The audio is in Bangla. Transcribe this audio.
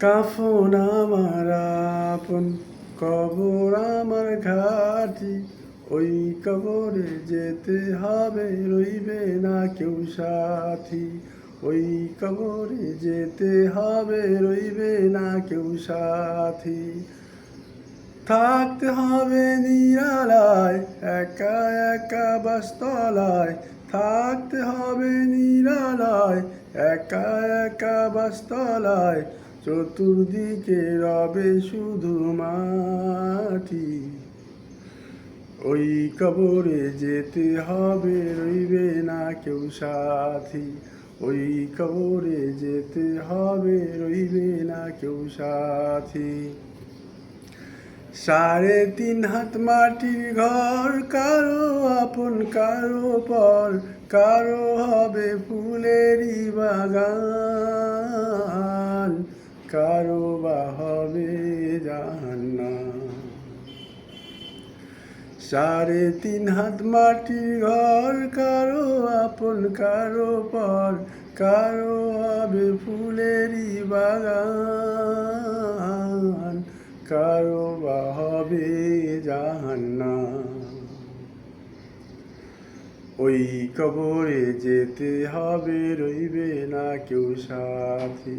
কাফন আমার আপন কবর আমার ঘাটি। ওই কবরে যেতে হবে, রইবে না কেউ সাথী। ওই কবরে যেতে হবে, রইবে না কেউ সাথী। থাকতে হবে নিরালায়, একা একা বাস্তলায়। থাকতে হবে নিরালায়, একা একা বাস্তলায়। চতুর্দিকে রবে শুধু মাটি। ওই কবরে যেতে হবে, রইবে না কেউ সাথী। ওই কবরে যেতে হবে, রইবে না কেউ সাথী। সাড়ে তিন হাত মাটির ঘর, কারও আপন, কারও পর, কারও হবে ফুলেরই বাগান। কারও বা হবে জাহান্না সাড়ে তিন হাত মাটি ঘর, কারও আপন, কারও পর, কারও হবে ফুলেরই বাগান। কারও বা হবে জাহান্না ওই কবরে যেতে হবে, রইবে না কেউ সাথী।